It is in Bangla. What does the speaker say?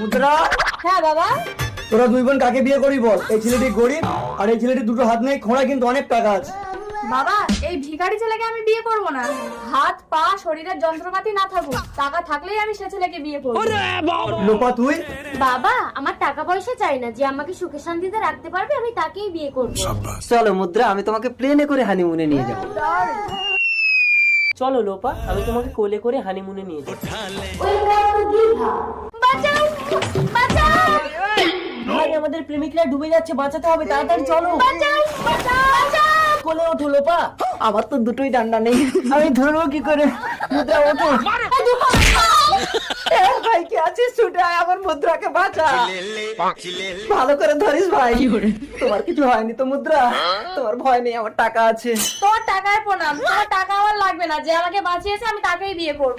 মুদ্রা। হ্যাঁ বাবা। তোরা দুই বোন কাকে বিয়ে করি বল? এই ছেলেটি গরিব আর এই ছেলেটি দুটো হাত নেই খোঁড়া কিন্তু অনেক টাকা আছে। বাবা এই ভিখারি ছেলেকে আমি বিয়ে করব না। হাত পা শরীরের যন্ত্রপাতি না থাকুক টাকা থাকলেই আমি সে ছেলেকে বিয়ে করব। লোপা তুই? বাবা আমার টাকা পয়সা চাই না যে আমাকে সুখে শান্তিতে রাখতে পারবে আমি তাকেই বিয়ে করব। চলো মুদ্রা আমি তোমাকে প্লেনে করে হানিমুনে নিয়ে যাব। চলো। লোপা আমি তোমাকে কোলে করে হানিমুনে নিয়ে যাব। আমাদের প্রেমিকরা ডুবে যাচ্ছে বাঁচাতে হবে তাড়াতাড়ি চলো। বাঁচাও বাঁচাও। কোলে ওঠো লোপা। আমার তো দুটোই ডান্ডা নেই। আমি ধরবো কি করে? মুদ্রা ওঠো। ভাই কি আছিস? ছুটে আয় আমার মুদ্রাকে বাঁচা। ভালো করে ধরিস ভাই। তোমার কিছু হয়নি তো মুদ্রা? তোমার ভয় নেই আমার টাকা আছে। তোর টাকায় প্রণাম। টাকা আমার লাগবে না। যে আমাকে বাঁচিয়েছে আমি তাকেই বিয়ে করব।